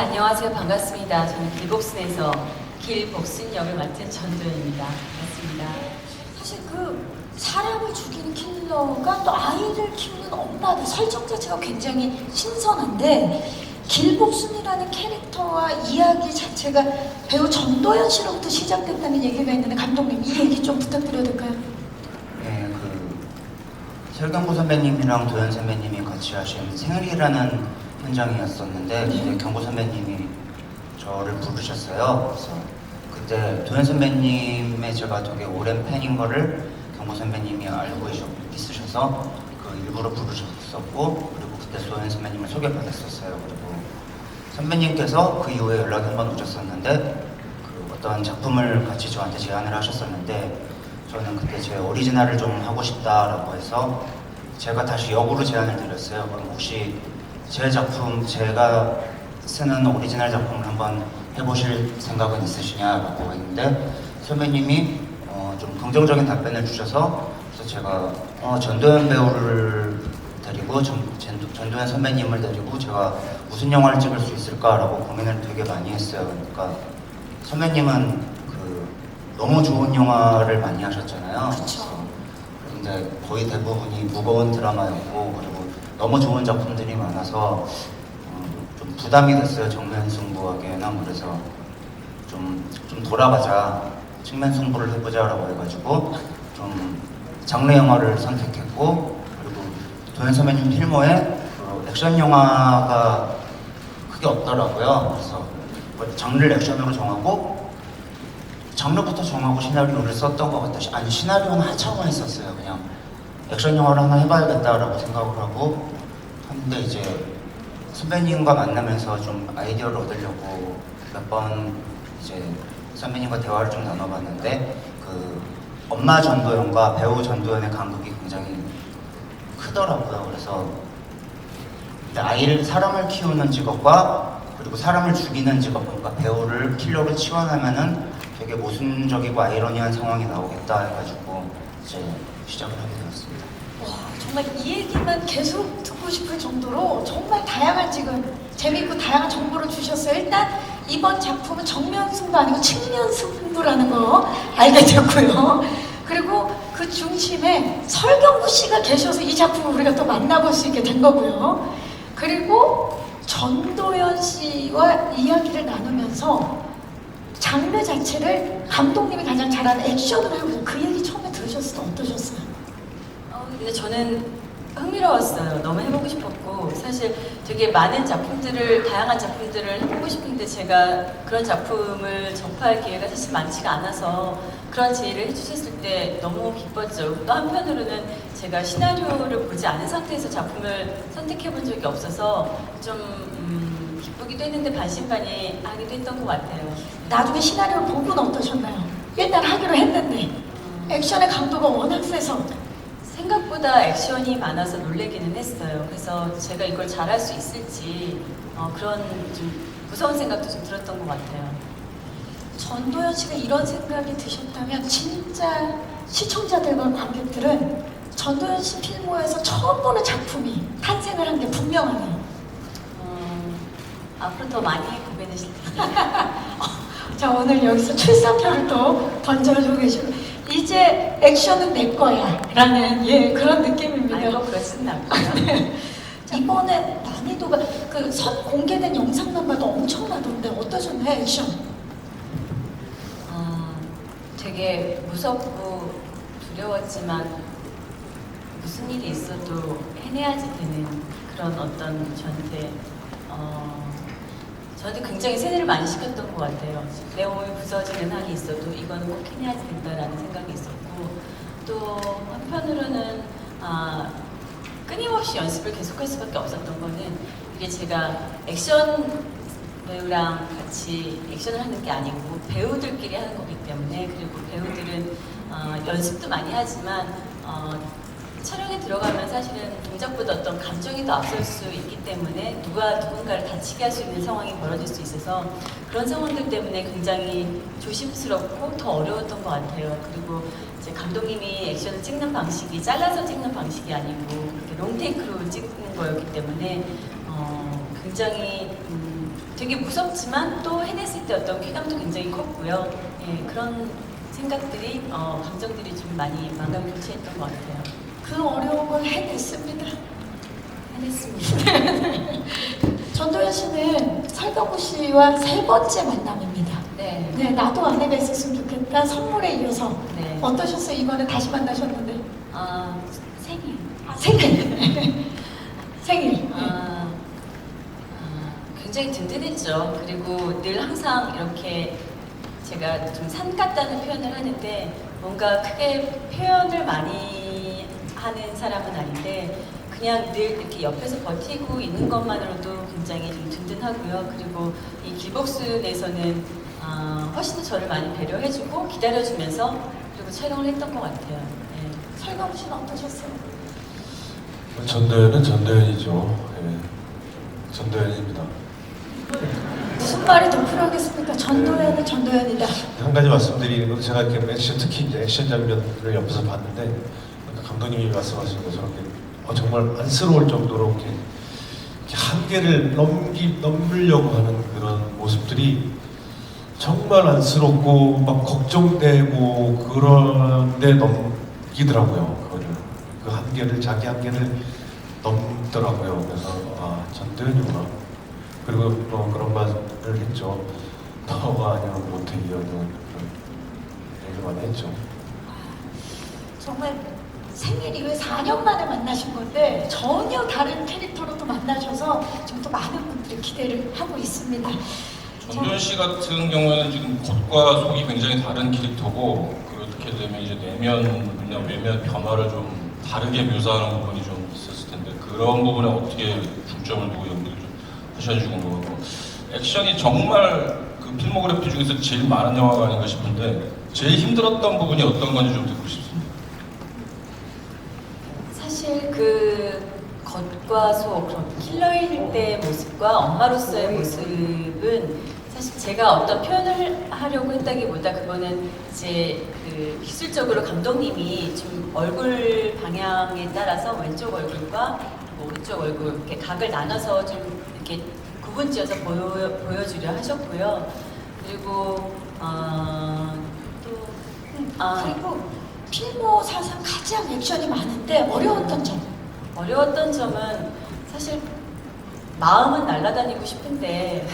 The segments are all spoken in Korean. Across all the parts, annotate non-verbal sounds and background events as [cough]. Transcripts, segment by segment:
안녕하세요. 반갑습니다. 저는 길복순에서 길복순 역을 맡은 전도연입니다. 반갑습니다. 사실 그 사람을 죽이는 킬러가 또 아이를 키우는 엄마들 설정 자체가 굉장히 신선한데 길복순이라는 캐릭터와 이야기 자체가 배우 정도연 씨로부터 시작됐다는 얘기가 있는데 감독님 이 얘기 좀 부탁드려도 될까요? 네, 그 설경구 선배님이랑 도현 선배님이 같이 하신 생일이라는 현장이었었는데 그때 경구 선배님이 저를 부르셨어요. 그래서 그때 도현 선배님의 제가 되게 오랜 팬인 거를 경구 선배님이 알고 있으셔서 그 일부러 부르셨었고 그리고 그때 도현 선배님을 소개받았었어요. 그리고 선배님께서 그 이후에 연락이 한 번 오셨었는데 그 어떤 작품을 같이 저한테 제안을 하셨었는데 저는 그때 제 오리지널을 좀 하고 싶다라고 해서 제가 다시 역으로 제안을 드렸어요. 그럼 혹시 제 작품 제가 쓰는 오리지널 작품을 한번 해보실 생각은 있으시냐라고 했는데 선배님이 어, 좀 긍정적인 답변을 주셔서 그래서 제가 어, 전도연 배우를 데리고 전, 전- 전도연 선배님을 데리고 제가 무슨 영화를 찍을 수 있을까라고 고민을 되게 많이 했어요. 그러니까 선배님은 그 너무 좋은 영화를 많이 하셨잖아요. 그렇죠. 근데 거의 대부분이 무거운 드라마였고 그리고 너무 좋은 작품들이 많아서 어, 좀 부담이 됐어요. 정면 승부하기에는 뭐 그래서 좀, 좀 돌아가자 측면 승부를 해보자라고 해가지고 좀 장르 영화를 선택했고 그리고 도현 선배님 필모에 그 액션 영화가 크게 없더라고요. 그래서 뭐 장르를 액션으로 정하고 장르부터 정하고 시나리오를 썼던 것 같아요. 아니 시나리오는 한참만 있었어요. 그냥 액션 영화를 하나 해봐야겠다라고 생각을 하고 했는데 이제 선배님과 만나면서 좀 아이디어를 얻으려고 몇 번 이제 선배님과 대화를 좀 나눠봤는데 그 엄마 전도연과 배우 전도연의 간극이 굉장히 크더라고요. 그래서 아이를 사람을 키우는 직업과 그리고 사람을 죽이는 직업 그러니까 배우를 킬러로 치환하면은 되게 모순적이고 아이러니한 상황이 나오겠다 해가지고 이제 시작을 하게 되었습니다. 와 정말 이 얘기만 계속 듣고 싶을 정도로 정말 다양한 지금 재밌고 다양한 정보를 주셨어요. 일단 이번 작품은 정면 승부 아니고 측면 승부라는 거 알게 됐고요. 그리고 그 중심에 설경구 씨가 계셔서 이 작품을 우리가 또 만나볼 수 있게 된 거고요. 그리고 전도연 씨와 이야기를 나누면서 장르 자체를 감독님이 가장 잘하는 액션으로 하고. 그 얘기 처음에 들으셨을 때 어떠셨어요? 어, 근데 저는 흥미로웠어요. 너무 해보고 싶었고 사실 되게 많은 작품들을 다양한 작품들을 해보고 싶은데 제가 그런 작품을 접할 기회가 사실 많지가 않아서 그런 제의를 해주셨을 때 너무 기뻤죠. 또 한편으로는 제가 시나리오를 보지 않은 상태에서 작품을 선택해본 적이 없어서 좀 음, 기쁘기도 했는데 반신반의 하기도 했던 것 같아요. 나중에 시나리오 보고는 어떠셨나요? 일단 하기로 했는데 음, 액션의 강도가 워낙 세서 생각보다 액션이 많아서 놀래기는 했어요. 그래서 제가 이걸 잘할 수 있을지 어, 그런 좀 무서운 생각도 좀 들었던 것 같아요. 전도연 씨가 이런 생각이 드셨다면 진짜 시청자들과 관객들은 전도연 씨 필모에서 처음 보는 작품이 탄생을 한 게 분명하네요. 어, 앞으로 더 많이 보게 되실 텐데. [laughs] 자 오늘 여기서 출사표를 또 던져주고 계시고 이제 액션은 내 거야 라는 예 그런 느낌입니다. 아니고 그렇지는 않고요. 이번에 난이도가 그 선 공개된 영상만 봐도 엄청나던데 어떠셨나요 액션? 어, 되게 무섭고 두려웠지만 무슨 일이 있어도 해내야지 되는 그런 어떤 저한테 어, 저한테 굉장히 세뇌를 많이 시켰던 것 같아요. 내 몸이 부서지는 한이 있어도 이거는 꼭 해내야지 된다라는 생각이 있었고 또 한편으로는 아, 끊임없이 연습을 계속할 수밖에 없었던 거는 이게 제가 액션 배우랑 같이 액션을 하는 게 아니고 배우들끼리 하는 거기 때문에 그리고 배우들은 어, 연습도 많이 하지만 어, 촬영에 들어가면 사실은 동작보다 어떤 감정이 더 앞설 수 있기 때문에 누가 누군가를 다치게 할 수 있는 상황이 벌어질 수 있어서 그런 상황들 때문에 굉장히 조심스럽고 더 어려웠던 것 같아요. 그리고 이제 감독님이 액션을 찍는 방식이 잘라서 찍는 방식이 아니고 이렇게 롱테이크로 찍는 거였기 때문에 어, 굉장히 음, 되게 무섭지만 또 해냈을 때 어떤 쾌감도 굉장히 컸고요. 예, 그런 생각들이 어, 감정들이 좀 많이 만감 교체했던 것 같아요. 그 어려움을 해냈습니다. 해냈습니다. [laughs] 전도연 씨는 설경구 씨와 세 번째 만남입니다. 네. 네, 나도 아내가 있었으면 좋겠다. 선물에 이어서 네. 어떠셨어요? 이번에 다시 만나셨는데 아, 생일. 아, 생일 [laughs] 생일. 아, 아, 굉장히 든든했죠. 그리고 늘 항상 이렇게 제가 좀 산 같다는 표현을 하는데 뭔가 크게 표현을 많이 하는 사람은 아닌데 그냥 늘 이렇게 옆에서 버티고 있는 것만으로도 굉장히 좀 든든하고요. 그리고 이 길복수 내에서는 아, 훨씬 더 저를 많이 배려해주고 기다려주면서 그리고 촬영을 했던 것 같아요. 네. 씨는 어떠셨어요? 전도연은 전도연이죠. 예. 전도연입니다. 무슨 말이 더 필요하겠습니까? 전도연은 전도연이다. 한 가지 말씀드리는 건 제가 이렇게 액션 특히 이제 액션 장면을 옆에서 봤는데 감독님이 말씀하신 것처럼 어, 정말 안쓰러울 정도로 이렇게, 한계를 넘기 넘으려고 하는 그런 모습들이 정말 안쓰럽고 막 걱정되고 그런데 넘기더라고요. 그거를 그 한계를 자기 한계를 넘더라고요. 그래서 아 전도연이구나. 그리고 또 그런 말을 했죠. 너가 아니면 못해 이어는 그런 얘기를 했죠. 정말 생일 이후에 4년 만에 만나신 건데 전혀 다른 캐릭터로 또 만나셔서 지금 또 많은 분들이 기대를 하고 있습니다. 전도연 씨 같은 경우에는 지금 겉과 속이 굉장히 다른 캐릭터고 그렇게 되면 이제 내면이나 외면 변화를 좀 다르게 묘사하는 부분이 좀 있었을 텐데 그런 부분에 어떻게 중점을 두고 연기를 좀 하셔주는 것 같고 액션이 정말 그 필모그래피 중에서 제일 많은 영화가 아닌가 싶은데 제일 힘들었던 부분이 어떤 건지 좀 듣고 싶습니다. 사실 그 속 그런 킬러일 때의 모습과 엄마로서의 모습은 사실 제가 어떤 표현을 하려고 했다기보다 그거는 이제 그 기술적으로 감독님이 좀 얼굴 방향에 따라서 왼쪽 얼굴과 뭐 오른쪽 얼굴 이렇게 각을 나눠서 좀 이렇게 구분 지어서 보여, 보여주려 하셨고요. 그리고 어, 또 아, 그리고 필모 사상 가장 액션이 많은데 어려웠던 점. 어려웠던 점은 사실 마음은 날아다니고 싶은데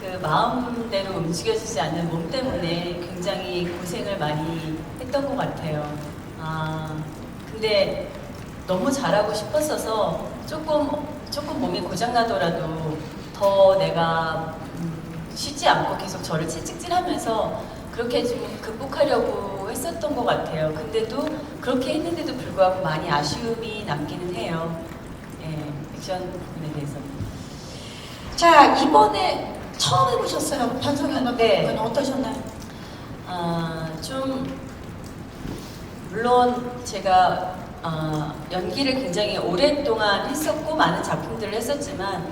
그 마음대로 움직여지지 않는 몸 때문에 굉장히 고생을 많이 했던 것 같아요. 아 근데 너무 잘하고 싶었어서 조금 조금 몸이 고장나더라도 더 내가 음, 쉬지 않고 계속 저를 채찍질하면서 그렇게 좀 극복하려고 했었던 것 같아요. 근데도 그렇게 했는데도 불구하고 많이 아쉬움이 남기는 해요. 예, 액션 부분에 대해서. 자 이번에 처음 해보셨어요 변성현 감독은 네. 어떠셨나요? 아, 좀 물론 제가 아, 연기를 굉장히 오랫동안 했었고 많은 작품들을 했었지만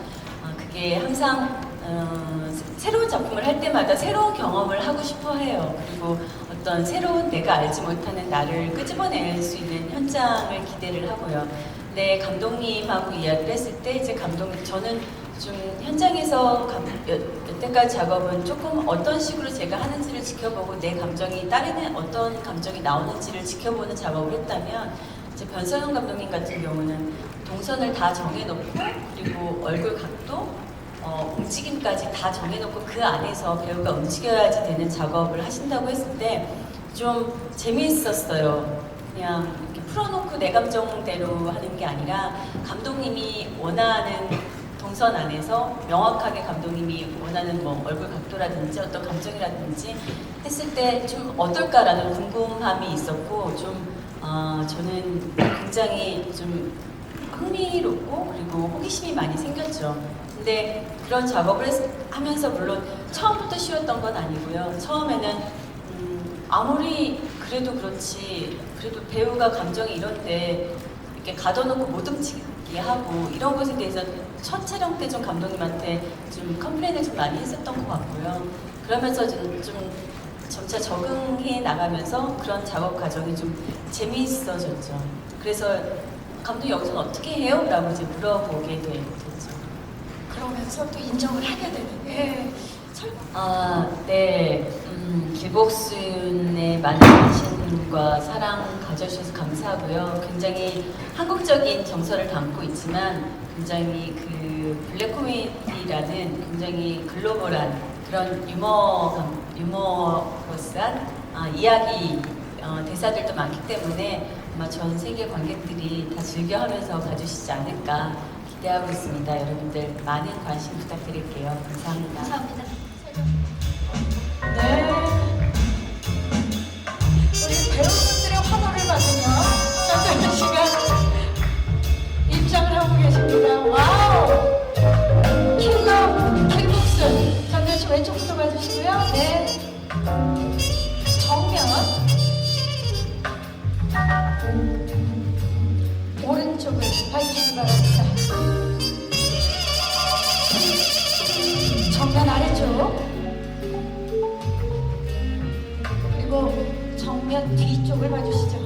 아, 그게 항상 어, 새- 새로운 작품을 할 때마다 새로운 경험을 하고 싶어 해요. 그리고 어떤 새로운 내가 알지 못하는 나를 끄집어낼 수 있는 현장을 기대를 하고요. 근데 감독님하고 이야기를 했을 때 이제 감독님 저는 좀 현장에서 감, 여, 여태까지 작업은 조금 어떤 식으로 제가 하는지를 지켜보고 내 감정이 다른 어떤 감정이 나오는지를 지켜보는 작업을 했다면 이제 변성현 감독님 같은 경우는 동선을 다 정해놓고 그리고 얼굴 각도 어, 움직임까지 다 정해놓고 그 안에서 배우가 움직여야지 되는 작업을 하신다고 했을 때 좀 재미있었어요. 그냥 이렇게 풀어놓고 내 감정대로 하는 게 아니라 감독님이 원하는 동선 안에서 명확하게 감독님이 원하는 뭐 얼굴 각도라든지 어떤 감정이라든지 했을 때 좀 어떨까라는 궁금함이 있었고 좀 어, 저는 굉장히 좀 흥미롭고 그리고 호기심이 많이 생겼죠. 근데 그런 작업을 했- 하면서 물론 처음부터 쉬웠던 건 아니고요. 처음에는 음, 아무리 그래도 그렇지 그래도 배우가 감정이 이런데 이렇게 가둬놓고 못 움직이게 하고 이런 것에 대해서 첫 촬영 때 좀 감독님한테 좀 컴플레인을 좀 많이 했었던 것 같고요. 그러면서 좀, 좀 점차 적응해 나가면서 그런 작업 과정이 좀그 러면서 또 인정을 하게 되는. 예. 설- 아, 네. 음, 길복순의 많은 관심과 사랑 가져주셔서 감사하고요. 굉장히 한국적인 정서를 담고 있지만 굉장히 그 블랙 코미디라는 굉장히 글로벌한 그런 유머, 감- 유머러스한 아, 이야기 어, 대사들도 많기 때문에 아마 전 세계 관객들이 다 즐겨하면서 봐주시지 않을까 기대하고 있습니다. 여러분들 많은 관심 부탁드릴게요. 감사합니다. 감사합니다. 그리고 정면 뒤쪽을 봐주시죠.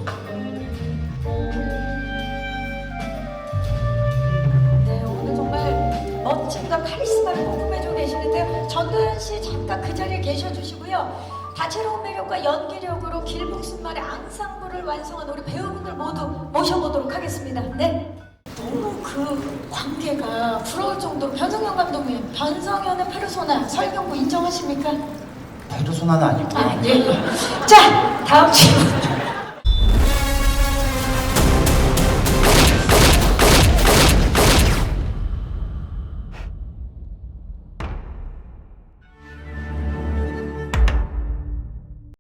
네 오늘 정말 멋짐과 카리스마를 뿜어주고 계시는데요. 전도연 씨 잠깐 그 자리에 계셔주시고요. 다채로운 매력과 연기력으로 길목순말의 앙상블을 완성한 우리 배우분들 모두 모셔보도록 하겠습니다. 네. 너무 그 관계가 부러울 정도로 변성현 감독님, 변성현의 페르소나 설경구 인정하십니까? 페르소나는 아니고요. 아, 예. 자, 다음 질문.